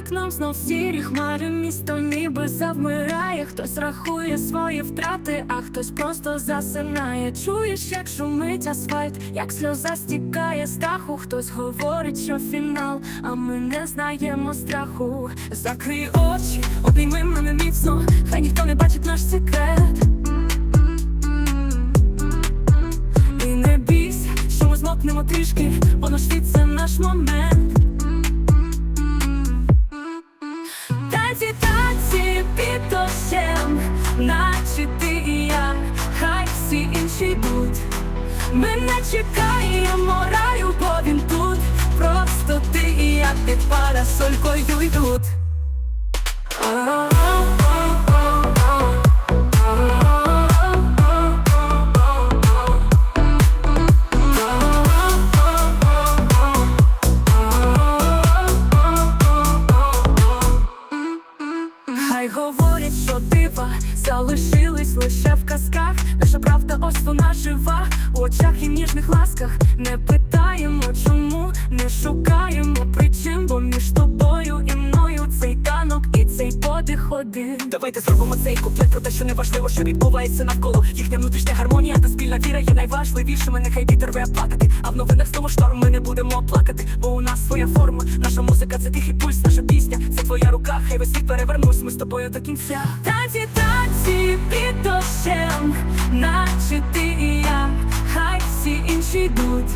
вікном знов сірі хмари, місто ніби завмирає. Хтось рахує свої втрати, а хтось просто засинає. Чуєш, як шумить асфальт, як сльоза стікає з даху. Хтось говорить, що фінал, а ми не знаємо страху. Закрий очі, обійми мене міцно, хай ніхто не бачить наш секрет. І не бійся, що ми змокнемо трішки, наче ти і я, хай всі інші йдуть. Ми не чекаємо раю, бо він тут. Просто ти і я під парасолькою йдуть. Хай говорять, що дива залишились лише в казках. Наша правда ось вона жива у очах і ніжних ласках. Не питаємо, чому не шукаємо причин, бо між тобою і мною цей танок і цей подих один. Давайте зробимо цей куплет про те, що не важливо, що відбувається навколо. Їхня внутрішня гармонія та спільна віра є найважливішими. Нехай вітер плакати. А в новинах знову шторм ми не будемо плакати, бо у нас своя форма. Наша музика це тихий пульс, це твоя рука. Хай весь світ перевернусь, ми з тобою до кінця. Танці, танці під дощем, наче ти і я, хай всі інші йдуть.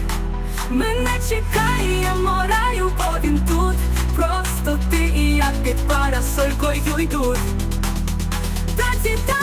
Ми не чекаємо раю, бо він тут. Просто ти і я під парасолькою йдуть. Танці, танці